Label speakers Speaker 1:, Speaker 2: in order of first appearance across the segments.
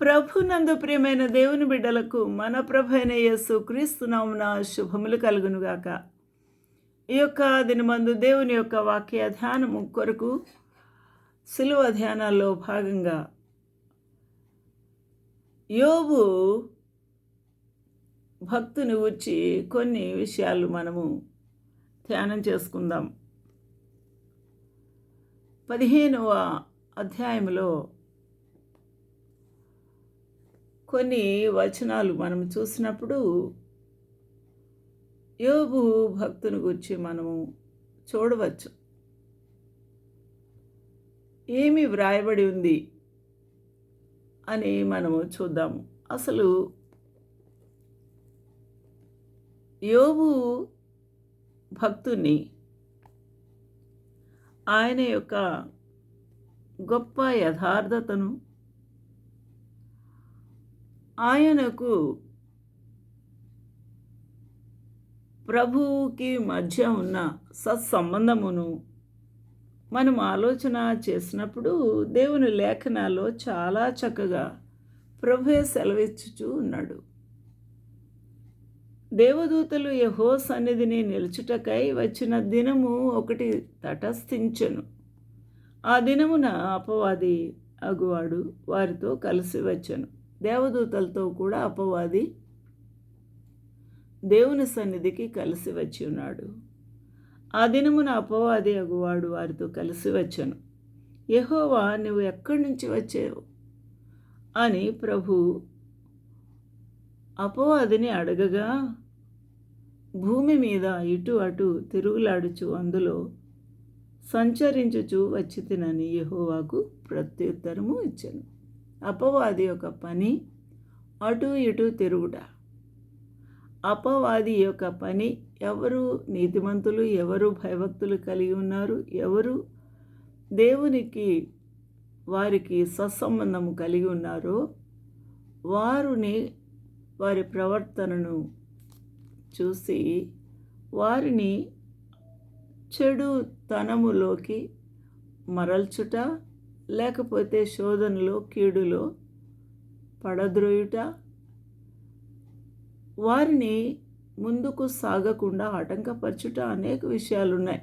Speaker 1: ప్రభునందు ప్రియమైన దేవుని బిడ్డలకు మన ప్రభు అయిన యేసు క్రీస్తునామున శుభములు కలుగునుగాక. ఈ యొక్క దినమందు దేవుని యొక్క వాక్య ధ్యానము కొరకు సిలువ ధ్యానాల్లో భాగంగా యోబు భక్తుని గురించి కొన్ని విషయాలు మనము ధ్యానం చేసుకుందాం. పదిహేనవ అధ్యాయంలో కొన్ని వచనాలు మనం చూసినప్పుడు యోబు భక్తుని గురించి మనము చూడవచ్చు. ఏమి వ్రాయబడి ఉంది అని మనము చూద్దాము. అసలు యోబు భక్తుని ఆయన యొక్క గొప్ప యథార్థతను ఆయనకు ప్రభువుకి మధ్య ఉన్న సత్సంబంధమును మనం ఆలోచన చేసినప్పుడు దేవుని లేఖనాల్లో చాలా చక్కగా ప్రభువే సెలవిచ్చుచూ ఉన్నాడు. దేవదూతలు యహో సన్నిధిని నిలుచుటకై వచ్చిన దినము ఒకటి తటస్థించను. ఆ దినమున అపవాది అగువాడు వారితో కలిసి వచ్చాను. దేవదూతలతో కూడా అపవాది దేవుని సన్నిధికి కలిసి వచ్చి ఉన్నాడు. ఆ దినమున అపవాది అగువాడు వారితో కలిసి వచ్చాను. యహోవా నువ్వు ఎక్కడి నుంచి వచ్చావు? అని ప్రభు అపవాదిని అడగగా భూమి మీద ఇటు అటు తిరుగులాడుచు అందులో సంచరించుచు వచ్చి తినని యహోవాకు ప్రత్యుత్తరము ఇచ్చాను. అపవాది యొక్క పని అటు ఇటు తిరుగుట. అపవాది యొక్క పని ఎవరు నీతిమంతులు ఎవరు భయభక్తులు కలిగి ఉన్నారు ఎవరు దేవునికి వారికి సత్సంబంధము కలిగి ఉన్నారో వారిని వారి ప్రవర్తనను చూసి వారిని చెడు తనములోకి మరల్చుట లేకపోతే శోధనలో కీడులో పడద్రోయుట? వారిని ముందుకు సాగకుండా ఆటంకపరచుట అనేక విషయాలు ఉన్నాయి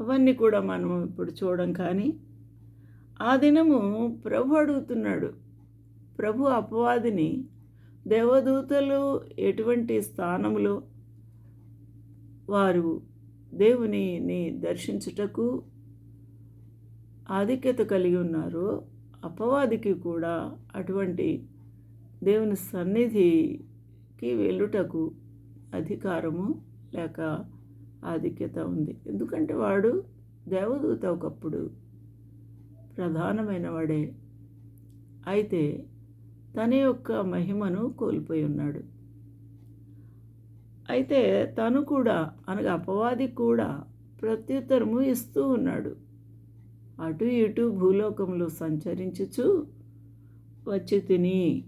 Speaker 1: అవన్నీ కూడా మనం ఇప్పుడు చూడం కానీ ఆ దినము ప్రభు అడుగుతున్నాడు. ప్రభు అపవాదిని దేవదూతలు ఎటువంటి స్థానంలో వారు దేవునిని దర్శించుటకు ఆధిక్యత కలిగి ఉన్నారో. అపవాదికి కూడా అటువంటి దేవుని సన్నిధికి వెళ్ళుటకు అధికారము లేక ఆధిక్యత ఉంది. ఎందుకంటే వాడు దేవదూత ఒకప్పుడు ప్రధానమైన వాడే అయితే తన యొక్క మహిమను కోల్పోయి ఉన్నాడు. అయితే తను కూడా అనగా అపవాది కూడా ప్రత్యుత్తరము ఇస్తూ ఉన్నాడు. అటు ఇటు భూలోకంలో సంచరించుచు వచ్చి తిని.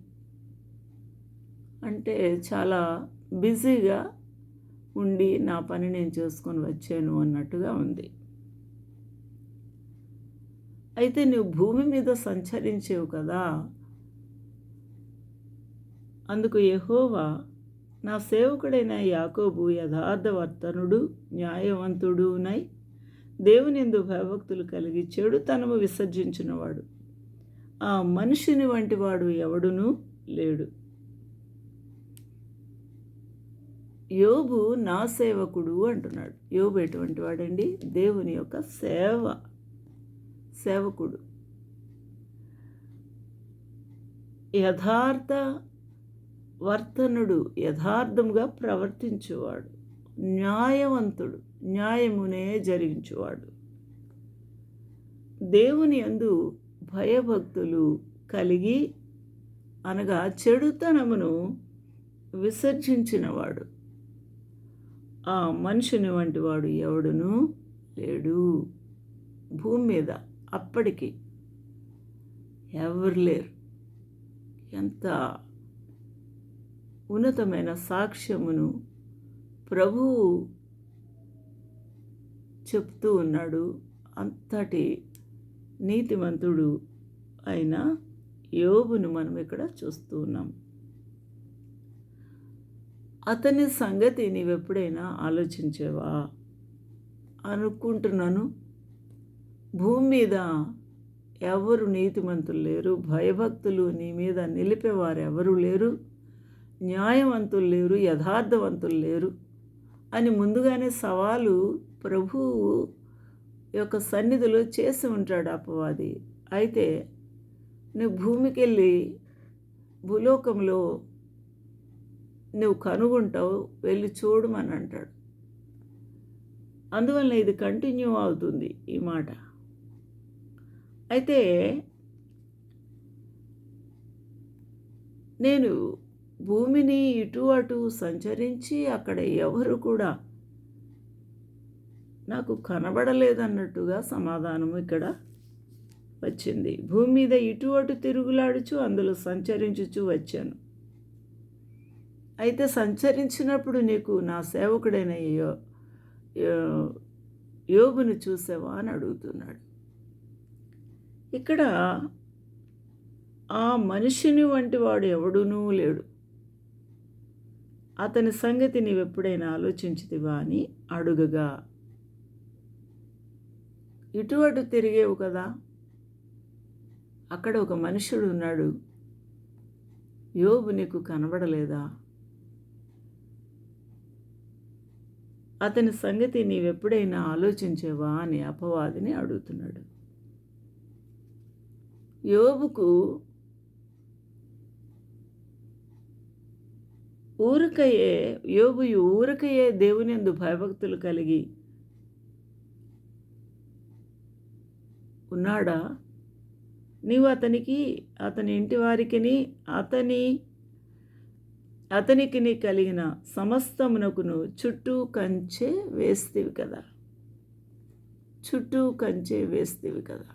Speaker 1: అంటే చాలా బిజీగా ఉండి నా పని నేను చేసుకొని వచ్చాను అన్నట్టుగా ఉంది. అయితే నువ్వు భూమి మీద సంచరించేవు కదా. అందుకు యహోవా నా సేవకుడైన యాకోబు యథార్థవర్తనుడు న్యాయవంతుడునై దేవునిందు భయభక్తులు కలిగి చెడు తనము విసర్జించినవాడు. ఆ మనిషిని వంటి వాడు ఎవడునూ లేడు. యోబు నా సేవకుడు అంటున్నాడు. యోబు ఎటువంటి వాడండి? దేవుని యొక్క సేవ సేవకుడు. యథార్థ వర్తనుడు యథార్థంగా ప్రవర్తించేవాడు. న్యాయవంతుడు. న్యాయమునే జరిగించువాడు. దేవుని అందు భయభక్తులు కలిగి అనగా చెడుతనమును విసర్జించినవాడు. ఆ మనుషుని వంటి వాడు ఎవడును లేడు. భూమి మీద అప్పటికి ఎవరు లేరు. ఎంత ఉన్నతమైన సాక్ష్యమును ప్రభువు చెప్తూ ఉన్నాడు. అంతటి నీతిమంతుడు అయిన యోబును మనం ఇక్కడ చూస్తూ ఉన్నాం. అతని సంగతి నీవెప్పుడైనా ఆలోచించేవా? అనుకుంటున్నాను. భూమి మీద ఎవరు నీతిమంతులు లేరు. భయభక్తులు నీ మీద నిలిపేవారు ఎవరు లేరు. న్యాయవంతులు లేరు యథార్థవంతులు లేరు అని ముందుగానే సవాలు ప్రభువు యొక్క సన్నిధిలో చేసి ఉంటాడు అపవాది. అయితే నువ్వు భూమికి వెళ్ళి భూలోకంలో నువ్వు కనుగొంటావు వెళ్ళి చూడమని అంటాడు. అందువల్ల ఇది కంటిన్యూ అవుతుంది ఈ మాట. అయితే నేను భూమిని ఇటు అటు సంచరించి అక్కడ ఎవరు కూడా నాకు కనబడలేదన్నట్టుగా సమాధానం ఇక్కడ వచ్చింది. భూమి మీద ఇటు అటు తిరుగులాడుచు అందులో సంచరించుచు వచ్చాను. అయితే సంచరించినప్పుడు నీకు నా సేవకుడైన యో యోగును చూసావా అని అడుగుతున్నాడు. ఇక్కడ ఆ మనిషిని వంటి వాడు ఎవడునూ లేడు. అతని సంగతి నీవెప్పుడైనా ఆలోచించితివా అని అడుగగా ఇటు అటు తిరిగేవు కదా. అక్కడ ఒక మనుషుడు ఉన్నాడు. యోబు నీకు కనబడలేదా? అతని సంగతి నీవెప్పుడైనా ఆలోచించేవా అని అపవాదిని అడుగుతున్నాడు. యోబుకు ఊరకయే యోబు ఊరకయే దేవుని ఎందు భయభక్తులు కలిగి ఉన్నాడా? నీవు అతనికి అతని ఇంటి వారికిని అతని అతనికి కలిగిన సమస్తమునకును చుట్టూ కంచె వేస్తేవి కదా. చుట్టూ కంచె వేస్తేవి కదా.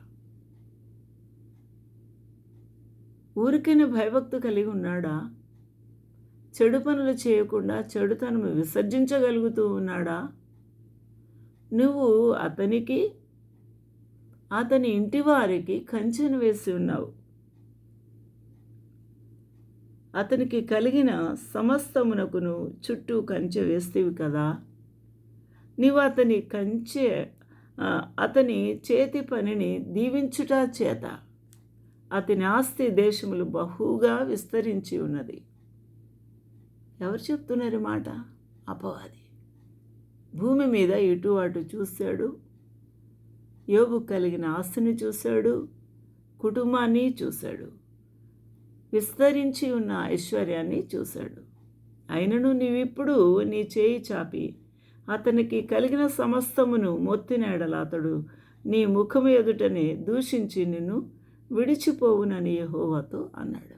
Speaker 1: ఊరికైనా భయభక్తి కలిగి ఉన్నాడా? చెడు పనులు చేయకుండా చెడుతనము విసర్జించగలుగుతూ ఉన్నాడా? నువ్వు అతనికి అతని ఇంటి వారికి కంచెను వేసి ఉన్నావు. అతనికి కలిగిన సమస్తమునకును చుట్టూ కంచె వేస్తేవి కదా. నీవు అతని కంచె అతని చేతి పనిని దీవించుట చేత అతని ఆస్తి దేశములు బహుగా విస్తరించి ఉన్నది. ఎవరు చెప్తున్నారు మాట? అపవాది. భూమి మీద ఇటు అటు చూశాడు యోబు కలిగిన ఆస్తిని చూశాడు కుటుంబాన్ని చూశాడు విస్తరించి ఉన్న ఐశ్వర్యాన్ని చూశాడు. అయినను నీవిప్పుడు నీ చేయి చాపి అతనికి కలిగిన సమస్తమును మొత్తినేడల అతడు నీ ముఖము ఎదుటనే దూషించి నిన్ను విడిచిపోవునని యహోవాతో అన్నాడు.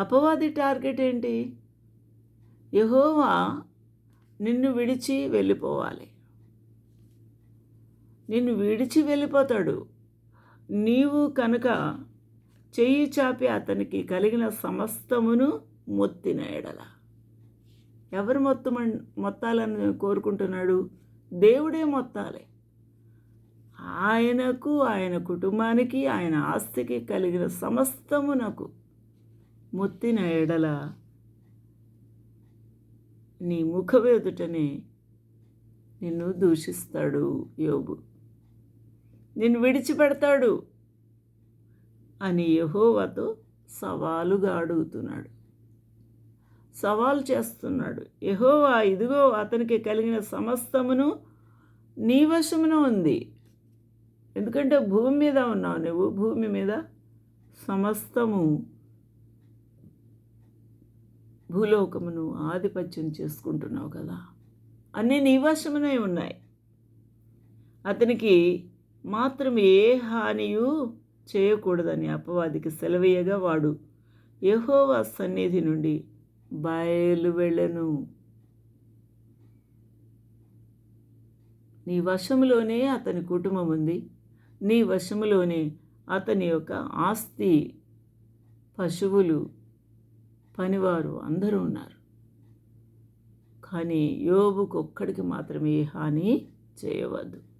Speaker 1: అపవాది టార్గెట్ ఏంటి? యహోవా నిన్ను విడిచి వెళ్ళిపోవాలి. నిన్ను విడిచి వెళ్ళిపోతాడు. నీవు కనుక చెయ్యి చాపి అతనికి కలిగిన సమస్తమును మొత్తిన ఎడల. ఎవరు మొత్తం మొత్తాలని కోరుకుంటున్నాడు? దేవుడే మొత్తాలే. ఆయనకు ఆయన కుటుంబానికి ఆయన ఆస్తికి కలిగిన సమస్తమునకు మొత్తిన ఎడల. నీ ముఖవేదుటనే నిన్ను దూషిస్తాడు యోబు. నిన్ను విడిచిపెడతాడు అని యహోవాతో సవాలుగా అడుగుతున్నాడు. సవాలు చేస్తున్నాడు. యహోవా ఇదిగో అతనికి కలిగిన సమస్తమును నీ వశమున ఉంది. ఎందుకంటే భూమి మీద ఉన్నావు నువ్వు. భూమి మీద సమస్తము భూలోకమును ఆధిపత్యం చేసుకుంటున్నావు కదా. అన్నీ నీ వశమునే ఉన్నాయి. అతనికి మాత్రం ఏ హానియు చేయకూడదని అపవాదికి సెలవేయగా వాడు. యహోవా సన్నిధి నుండి బయలు వెళ్ళను నీ వశములోనే అతని కుటుంబం ఉంది నీ వశములోనే అతని యొక్క ఆస్తి పశువులు పనివారు అందరూ ఉన్నారు. కానీ యోబుకు ఒక్కడికి మాత్రమే ఏ హాని చేయవద్దు.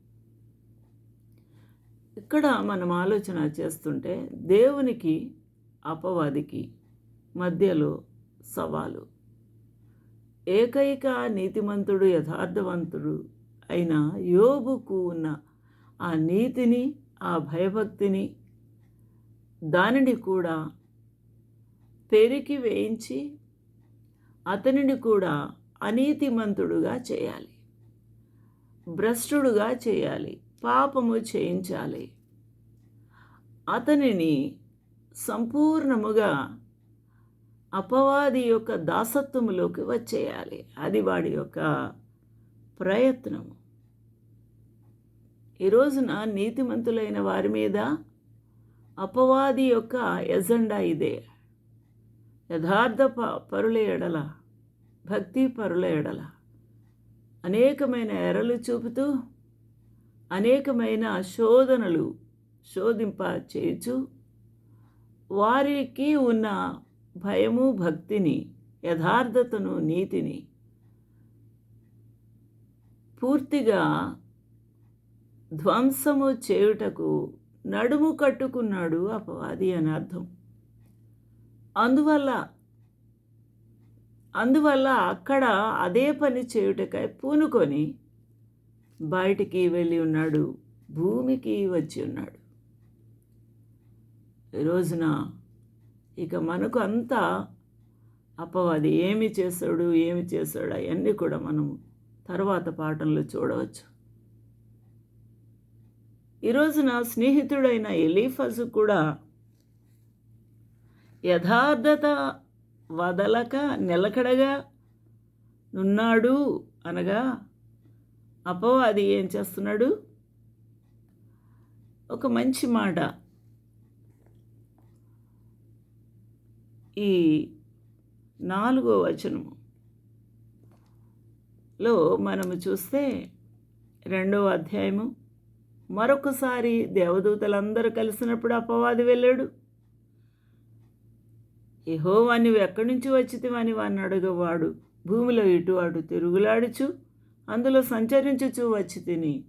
Speaker 1: ఇక్కడ మనం ఆలోచన చేస్తుంటే దేవునికి అపవాదికి మధ్యలో సవాలు. ఏకైక నీతిమంతుడు యథార్థవంతుడు అయిన యోబుకు ఉన్న ఆ నీతిని ఆ భయభక్తిని దానిని కూడా పెరికి వేయించి అతనిని కూడా అనీతిమంతుడుగా చేయాలి. భ్రష్టుడుగా చేయాలి. పాపము చేయించాలి. అతనిని సంపూర్ణముగా అపవాది యొక్క దాసత్వములోకి వచ్చేయాలి. అది వాడి యొక్క ప్రయత్నము. ఈ రోజున నీతిమంతులైన వారి మీద అపవాది యొక్క ఎజెండా ఇదే. యథార్థ ప పరుల ఎడల భక్తి పరుల ఎడల అనేకమైన ఎరలు చూపుతూ అనేకమైన శోధనలు శోధింప చేయుచు వారికి ఉన్న భయము భక్తిని యథార్థతను నీతిని పూర్తిగా ధ్వంసము చేయుటకు నడుము కట్టుకున్నాడు అపవాది అని అర్థం. అందువల్ల అందువల్ల అక్కడ అదే పని చేయుటకై పూనుకొని బయటికి వెళ్ళి ఉన్నాడు భూమికి వచ్చి ఉన్నాడు. ఈ రోజున ఇక మనకు అంతా అపవాది ఏమి చేస్తాడు ఏమి చేస్తాడు అవన్నీ కూడా మనం తర్వాత పాఠంలో చూడవచ్చు. ఈరోజున స్నేహితుడైన ఎలీఫస్ కూడా యథార్థత వదలక నిలకడగా ఉన్నాడు అనగా అపవాది ఏం చేస్తున్నాడు? ఒక మంచి మాట. ఈ నాలుగో వచనములో మనము చూస్తే రెండవ అధ్యాయము మరొకసారి దేవదూతలందరూ కలిసినప్పుడు అపవాది వెళ్ళాడు. ఏహో నువ్వు ఎక్కడి నుంచి వచ్చితివని వాడిని అడగవాడు. భూమిలో ఇటు అటు తిరుగులాడుచు అందులో సంచరించుచూ వచ్చి తిని.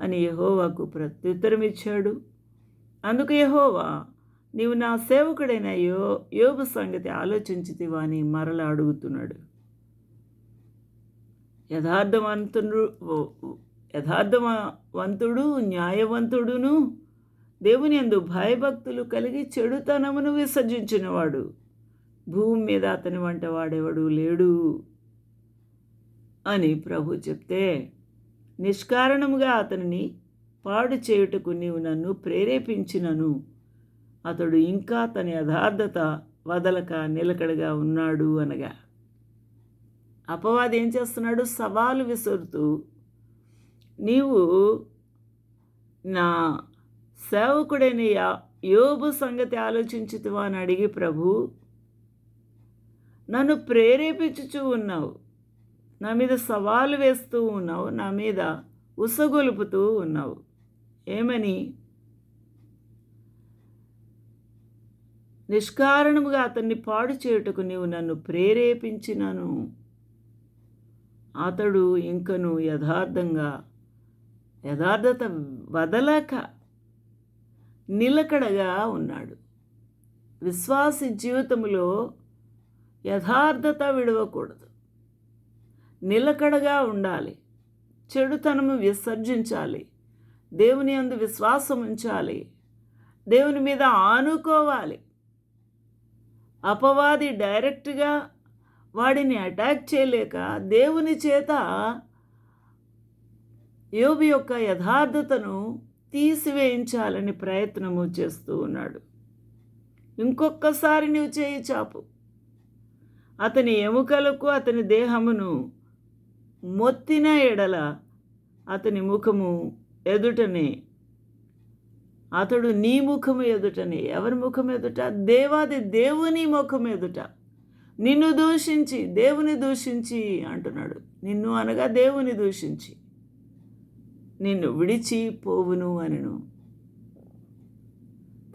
Speaker 1: అని యహోవాకు ప్రత్యుత్తరం ఇచ్చాడు అందుకు యహోవా నీవు నా సేవకుడైన యో యోబు సంగతి ఆలోచించితివా అని మరల అడుగుతున్నాడు. యథార్థవంతుడు యథార్థవంతుడు న్యాయవంతుడును దేవుని ఎందు భయభక్తులు కలిగి చెడుతనమును విసర్జించినవాడు. భూమి మీద అతని వంట వాడెవడు లేడు. అని ప్రభు చెప్తే నిష్కారణముగా అతనిని పాడు చేయుటకు నీవు నన్ను ప్రేరేపించినను. అతడు ఇంకా తన యథార్థత వదలక నిలకడగా ఉన్నాడు అనగా. అపవాది ఏం చేస్తున్నాడు? సవాలు విసురుతూ నీవు నా సేవకుడైన యా యోబు సంగతి ఆలోచించుతువా అని అడిగి ప్రభు నన్ను ప్రేరేపించుచూ ఉన్నావు. నా మీద సవాలు వేస్తూ ఉన్నావు నా మీద ఉసగొలుపుతూ ఉన్నావు. ఏమని? నిష్కారణముగా అతన్ని పాడు చేయుటకు నీవు నన్ను ప్రేరేపించినను. అతడు ఇంకను యథార్థంగా యథార్థత వదలక నిలకడగా ఉన్నాడు. విశ్వాసి జీవితంలో యథార్థత విడవకూడదు. నిలకడగా ఉండాలి. చెడుతనము విసర్జించాలి. దేవుని అందు విశ్వాసం ఉంచాలి. దేవుని మీద ఆనుకోవాలి. అపవాది డైరెక్ట్గా వాడిని అటాక్ చేయలేక దేవుని చేత యోబు యొక్క యథార్థతను తీసివేయించాలని ప్రయత్నము చేస్తూ ఉన్నాడు. ఇంకొక్కసారి నీవు చేయి చాపు. అతని ఎముకలకు అతని దేహమును మొత్తిన ఎడల అతని ముఖము ఎదుటనే. అతడు నీ ముఖము ఎదుటనే. ఎవరి ముఖం ఎదుట? దేవాది దేవుని ముఖం ఎదుట. నిన్ను దూషించి దేవుని దూషించి అంటున్నాడు. నిన్ను అనగా దేవుని దూషించి. నిన్ను విడిచి పోవును అనను.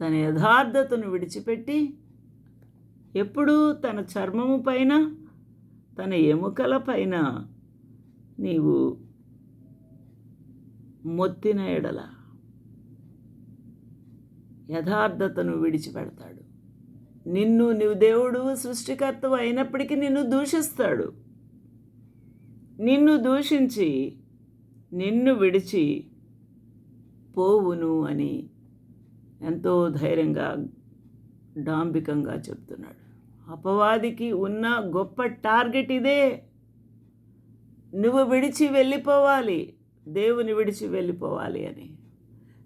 Speaker 1: తన యథార్థతను విడిచిపెట్టి ఎప్పుడూ తన చర్మము పైన తన ఎముకల పైన నీవు మొత్తిన ఎడల యథార్థతను విడిచిపెడతాడు. నిన్ను నువ్వు దేవుడు సృష్టికర్త అయినప్పటికీ నిన్ను దూషిస్తాడు. నిన్ను దూషించి నిన్ను విడిచి పోవును అని ఎంతో ధైర్యంగా డాంబికంగా చెప్తున్నాడు. అపవాదికి ఉన్న గొప్ప టార్గెట్ ఇదే. నువ్వు విడిచి వెళ్ళిపోవాలి. దేవుని విడిచి వెళ్ళిపోవాలి అని.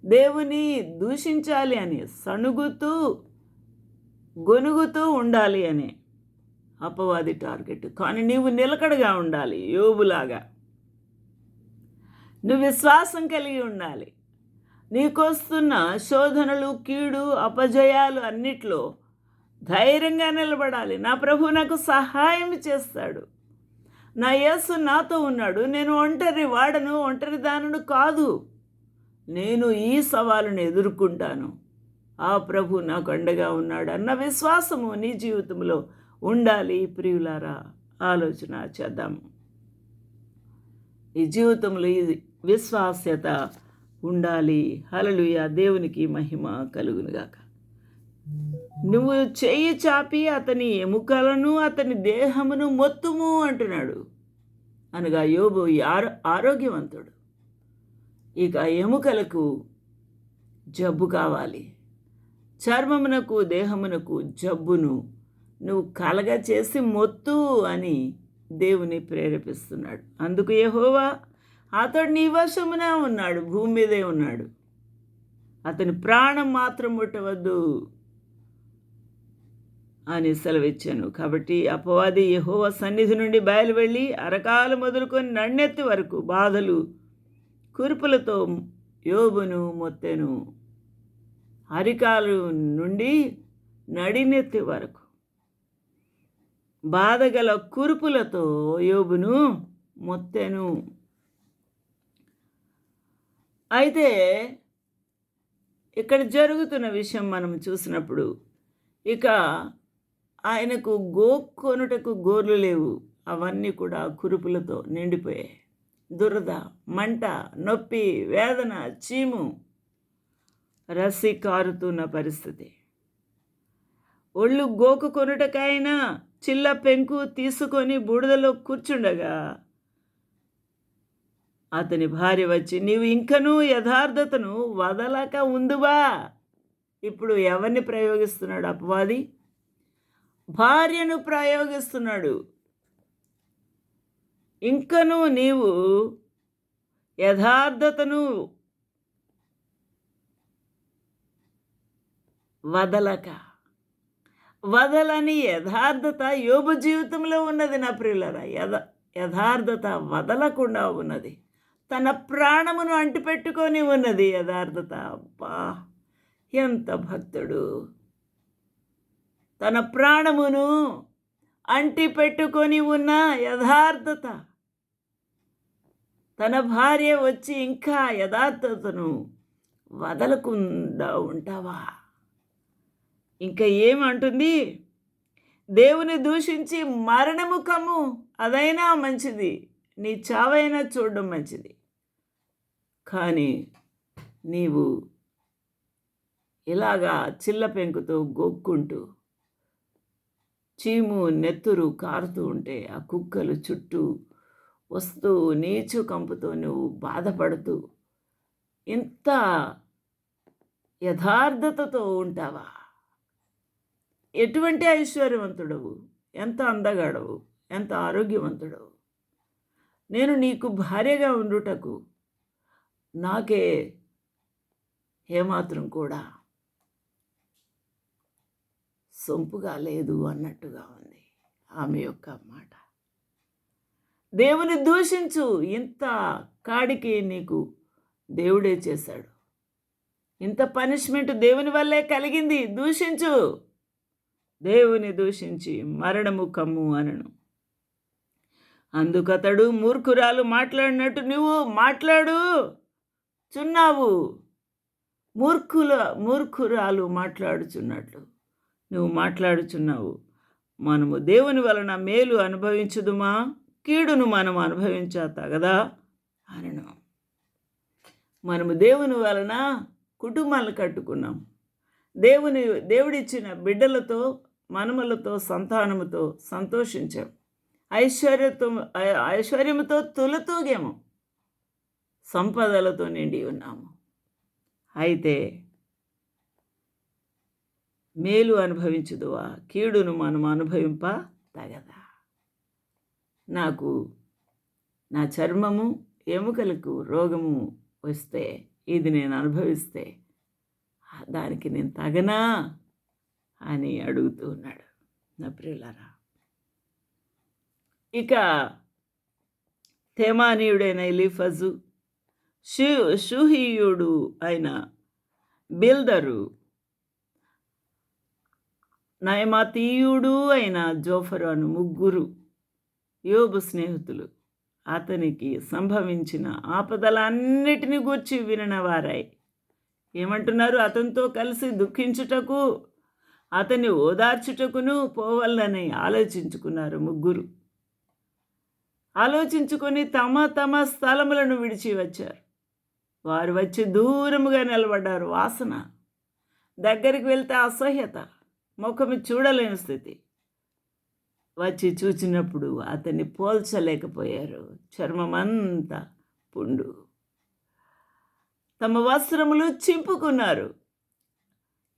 Speaker 1: దేవుని దూషించాలి అని. సణుగుతూ గొనుగుతూ ఉండాలి అని. అపవాది టార్గెట్. కానీ నీవు నిలకడగా ఉండాలి. యోబులాగా. నువ్వు విశ్వాసం కలిగి ఉండాలి. నీకొస్తున్న శోధనలు కీడు అపజయాలు అన్నిట్లో ధైర్యంగా నిలబడాలి. నా ప్రభు నాకు సహాయం చేస్తాడు. నా యేసు నాతో ఉన్నాడు. నేను ఒంటరి వాడను ఒంటరి దానుడు కాదు. నేను ఈ సవాలును ఎదుర్కొంటాను. ఆ ప్రభు నాకు అండగా ఉన్నాడు అన్న విశ్వాసము నీ జీవితంలో ఉండాలి ప్రియులారా. ఆలోచన చేద్దాము ఈ జీవితంలో ఈ విశ్వాస్యత ఉండాలి. హలలుయ దేవునికి మహిమ కలుగునుగాక. నువ్వు చెయ్యి చాపి అతని ఎముకలను అతని దేహమును మొత్తుము అంటున్నాడు. అనగా యోబు ఆరో ఆరోగ్యవంతుడు. ఇక ఎముకలకు జబ్బు కావాలి. చర్మమునకు దేహమునకు జబ్బును నువ్వు కలగ చేసి మొత్తు అని దేవుని ప్రేరేపిస్తున్నాడు. అందుకు యెహోవా అతడు నీ వశమున ఉన్నాడు భూమి మీదే ఉన్నాడు. అతని ప్రాణం మాత్రం ముట్టవద్దు. అని సెలవిచ్చాను. కాబట్టి అపవాది యహోవ సన్నిధి నుండి బయలువెళ్ళి అరకాలు మొదలుకొని నన్నెత్తి వరకు బాధలు కురుపులతో యోబును మొత్తెను అరికాలు నుండి నడినెత్తి వరకు. బాధగల కురుపులతో యోబును మొత్తెను. అయితే ఇక్కడ జరుగుతున్న విషయం మనం చూసినప్పుడు ఇక ఆయనకు గోక్కొనుటకు గోర్లు లేవు. అవన్నీ కూడా కురుపులతో నిండిపోయాయి. దురద మంట నొప్పి వేదన చీము రసి కారుతున్న పరిస్థితి. ఒళ్ళు గోకు కొనుటకైనా చిల్ల పెంకు తీసుకొని బూడిదలో కూర్చుండగా అతని భార్య వచ్చి నీవు ఇంకనూ యథార్థతను వదలక ఉందువా ఇప్పుడు ఎవరిని ప్రయోగిస్తున్నాడు అపవాది? భార్యను ప్రయోగిస్తున్నాడు. ఇంకను నీవు యథార్థతను వదలక వదలని యథార్థత యోబు జీవితంలో ఉన్నది నా ప్రియులరా. యథ యథార్థత వదలకుండా ఉన్నది. తన ప్రాణమును అంటిపెట్టుకొని ఉన్నది యథార్థత. అబ్బా ఎంత భక్తుడు. తన ప్రాణమును అంటి పెట్టుకొని ఉన్న యథార్థత. తన భార్య వచ్చి ఇంకా యథార్థతను వదలకుండా ఉంటావా? ఇంకా ఏమంటుంది? దేవుని దూషించి మరణము కమ్ము అదైనా మంచిది. నీ చావైనా చూడడం మంచిది. కానీ నీవు ఇలాగా చిల్ల పెంకుతో గొక్కుంటూ చీము నెత్తురు కారుతూ ఉంటే ఆ కుక్కలు చుట్టూ వస్తూ నీచు కంపుతో నువ్వు బాధపడుతూ ఇంత యథార్థతతో ఉంటావా? ఎటువంటి ఐశ్వర్యవంతుడవు? ఎంత అందగాడవు? ఎంత ఆరోగ్యవంతుడవు? నేను నీకు భార్యగా ఉండుటకు నాకే ఏమాత్రం కూడా సొంపుగా లేదు అన్నట్టుగా ఉంది ఆమె యొక్క మాట. దేవుని దూషించు ఇంత కాడికి నీకు దేవుడే చేశాడు. ఇంత పనిష్మెంట్ దేవుని వల్లే కలిగింది దూషించు. దేవుని దూషించి మరణము కమ్ము అనను. అందుకతడు మూర్ఖురాలు మాట్లాడినట్టు నువ్వు మాట్లాడు చున్నావు. మూర్ఖుల మూర్ఖురాలు మాట్లాడుచున్నట్లు. నువ్వు మాట్లాడుచున్నావు. మనము దేవుని వలన మేలు అనుభవించుదుమా? కీడును మనం అనుభవించా తగదా అనను. మనము దేవుని వలన కుటుంబాలను కట్టుకున్నాం. దేవుని దేవుడిచ్చిన బిడ్డలతో మనములతో సంతానముతో సంతోషించాం. ఐశ్వర్యతో ఐశ్వర్యముతో తులతూగాము. సంపదలతో నిండి ఉన్నాము. అయితే మేలు అనుభవించుదువా? కీడును మనం అనుభవింప తగదా. నాకు నా చర్మము ఎముకలకు రోగము వస్తే ఇది నేను అనుభవిస్తే దానికి నేను తగనా అని అడుగుతూ ఉన్నాడు. నా ప్రియులరా ఇక తేమానీయుడైన ఎలిఫజు షూ షూహీయుడు అయిన బిల్దరు నయమాతీయుడు అయిన జోఫరు అను ముగ్గురు యోబు స్నేహితులు. అతనికి సంభవించిన ఆపదలన్నిటిని గూర్చి వినిన వారాయి ఏమంటున్నారు? అతనితో కలిసి దుఃఖించుటకు అతన్ని ఓదార్చుటకును పోవాలని ఆలోచించుకున్నారు ముగ్గురు. ఆలోచించుకొని తమ తమ స్థలములను విడిచి వచ్చారు. వారు వచ్చి దూరముగా నిలబడ్డారు. వాసన దగ్గరికి వెళ్తే అసహ్యత. ముఖము చూడలేని స్థితి. వచ్చి చూచినప్పుడు అతన్ని పోల్చలేకపోయారు. చర్మమంతా పుండు. తమ వస్త్రములు చింపుకున్నారు.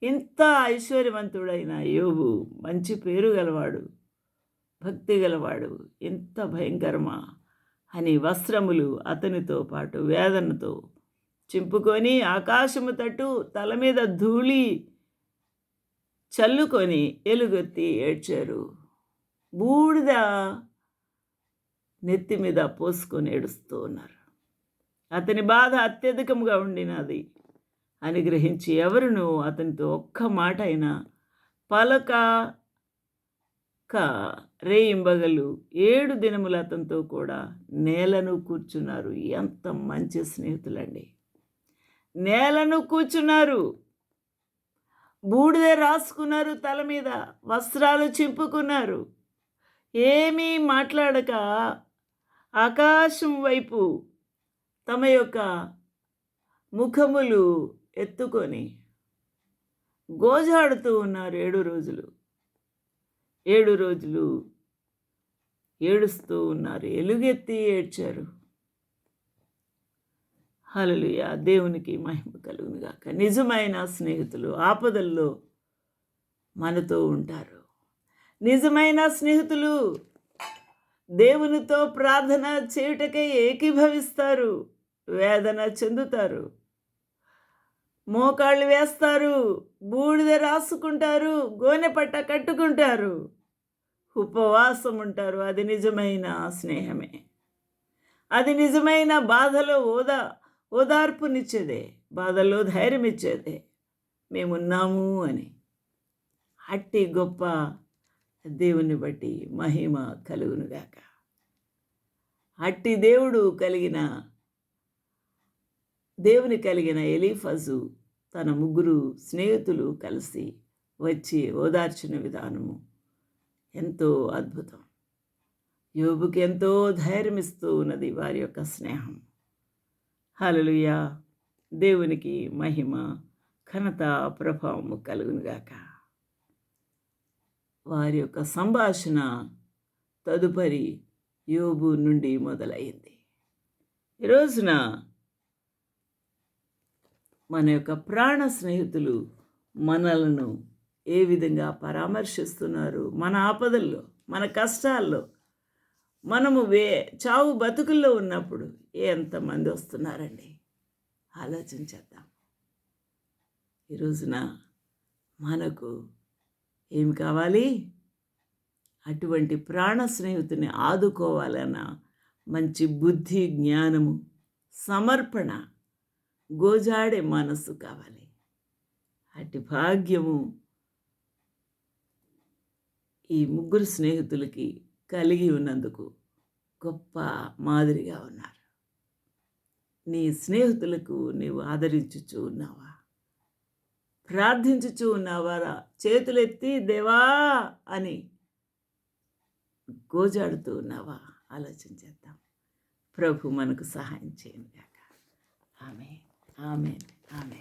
Speaker 1: ఇంత ఐశ్వర్యవంతుడైన యోబు మంచి పేరు గలవాడు భక్తి గలవాడు ఎంత భయంకరమా. అని వస్త్రములు అతనితో పాటు వేదనతో చింపుకొని ఆకాశము తట్టు తల మీద ధూళి చల్లుకొని ఎలుగెత్తి ఏడ్చారు. బూడిద నెత్తి మీద పోసుకొని ఏడుస్తూ ఉన్నారు. అతని బాధ అత్యధికంగా ఉండినది అని గ్రహించి ఎవరును అతనితో ఒక్క మాట అయినా పలక క రేయింబగలు ఏడు దినములు అతనితో కూడా నేలను కూర్చున్నారు. ఎంత మంచి స్నేహితులండి. నేలను కూర్చున్నారు. బూడిద రాసుకున్నారు తల మీద వస్త్రాలు చింపుకున్నారు. ఏమీ మాట్లాడక ఆకాశం వైపు తమ యొక్క ముఖములు ఎత్తుకొని గోజాడుతూ ఉన్నారు ఏడు రోజులు. ఏడు రోజులు ఏడుస్తూ ఉన్నారు. ఎలుగెత్తి ఏడ్చారు. హలలుయ దేవునికి మహిమ కలుగునుగాక నిజమైన స్నేహితులు ఆపదల్లో మనతో ఉంటారు. నిజమైన స్నేహితులు దేవునితో ప్రార్థన చేయుటకై ఏకీభవిస్తారు. వేదన చెందుతారు. మోకాళ్ళు వేస్తారు. బూడిద రాసుకుంటారు. గోనె పట్ట కట్టుకుంటారు. ఉపవాసం ఉంటారు. అది నిజమైన స్నేహమే. అది నిజమైన బాధలో ఓదా. ఓదార్పునిచ్చేదే బాధల్లో ధైర్యం ఇచ్చేదే మేమున్నాము అని. అట్టి గొప్ప దేవుని బట్టి మహిమ కలుగునుగాక అట్టి దేవుడు కలిగిన దేవుని కలిగిన ఎలీఫజు తన ముగ్గురు స్నేహితులు కలిసి వచ్చి ఓదార్చిన విధానము ఎంతో అద్భుతం. యోబుకి ఎంతో ధైర్యం ఇస్తూ ఉన్నది వారి యొక్క స్నేహం. హల్లెలూయా. దేవునికి మహిమ ఘనత ప్రభావము కలుగునుగాక వారి యొక్క సంభాషణ తదుపరి యోబు నుండి మొదలైంది. ఈ రోజున మన యొక్క ప్రాణ స్నేహితులు మనలను ఏ విధంగా పరామర్శిస్తున్నారు? మన ఆపదల్లో మన కష్టాల్లో మనము వే చావు బతుకుల్లో ఉన్నప్పుడు ఎంతమంది వస్తున్నారండి? ఆలోచించేద్దాం ఈ రోజున మనకు ఏమి కావాలి? అటువంటి ప్రాణ స్నేహితుని ఆదుకోవాలన్న మంచి బుద్ధి జ్ఞానము సమర్పణ గోజాడే మనస్సు కావాలి. అటు భాగ్యము ఈ ముగ్గురు స్నేహితులకి కలిగి ఉన్నందుకు గొప్ప మాదిరిగా ఉన్నారు. నీ స్నేహితులకు నీవు ఆదరించుచూ ఉన్నావా? ప్రార్థించుచూ ఉన్నావారా చేతులెత్తి దేవా అని గోజాడుతూ ఉన్నావా? ఆలోచన చేద్దాం. ప్రభు మనకు సహాయం చేయండి ఆమె ఆమె ఆమె